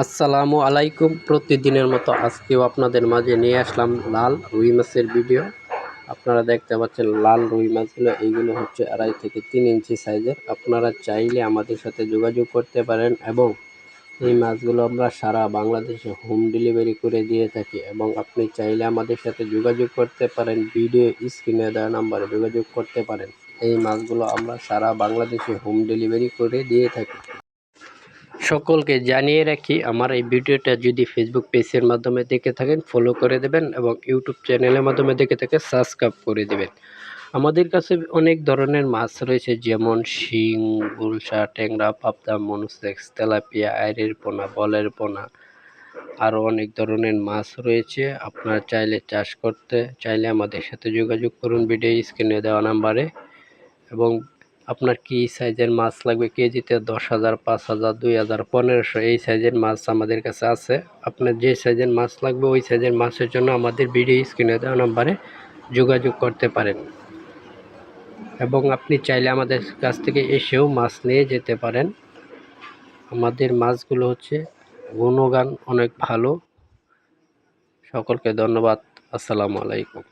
আসসালামু আলাইকুম। প্রতিদিনের মতো আজকেও আপনাদের মাঝে নিয়ে আসলাম লাল রুই মাছের ভিডিও। আপনারা দেখতে পাচ্ছেন লাল রুই মাছগুলো, এইগুলো হচ্ছে আড়াই থেকে তিন ইঞ্চি সাইজের। আপনারা চাইলে আমাদের সাথে যোগাযোগ করতে পারেন এবং এই মাছগুলো আমরা সারা বাংলাদেশে হোম ডেলিভারি করে দিয়ে থাকি এবং আপনি চাইলে আমাদের সাথে যোগাযোগ করতে পারেন, ভিডিও স্ক্রিনে দেওয়া নাম্বারে যোগাযোগ করতে পারেন। এই মাছগুলো আমরা সারা বাংলাদেশে হোম ডেলিভারি করে দিয়ে থাকি। সকলকে জানিয়ে রাখি, আমার এই ভিডিওটা যদি ফেসবুক পেজের মাধ্যমে দেখে থাকেন ফলো করে দেবেন এবং ইউটিউব চ্যানেলের মাধ্যমে দেখে থাকে সাবস্ক্রাইব করে দেবেন। আমাদের কাছে অনেক ধরনের মাছ রয়েছে, যেমন শিং, গুলশা, ট্যাংরা, পাবদা, মনুসেক্স, তেলাপিয়া, আইরের পোনা, বলের পোনা আরও অনেক ধরনের মাছ রয়েছে। আপনারা চাইলে চাষ করতে, চাইলে আমাদের সাথে যোগাযোগ করুন ভিডিও স্ক্রিনে দেওয়া নাম্বারে। এবং আপনার কি সাইজের মাছ লাগবে কেজিতে দশ হাজার, পাঁচ হাজার, দুই হাজার, পনেরোশো? এই সাইজের মাছ আমাদের কাছে আছে। আপনার যে সাইজের মাছ লাগবে ওই সাইজের মাছের জন্য আমাদের ভিডিও স্ক্রিনে দেওয়া নাম্বারে যোগাযোগ করতে পারেন। এবং আপনি চাইলে আমাদের কাছ থেকে এসেও মাছ নিয়ে যেতে পারেন। আমাদের মাছগুলো হচ্ছে গুণগান, অনেক ভালো। সকলকে ধন্যবাদ। আসসালামু আলাইকুম।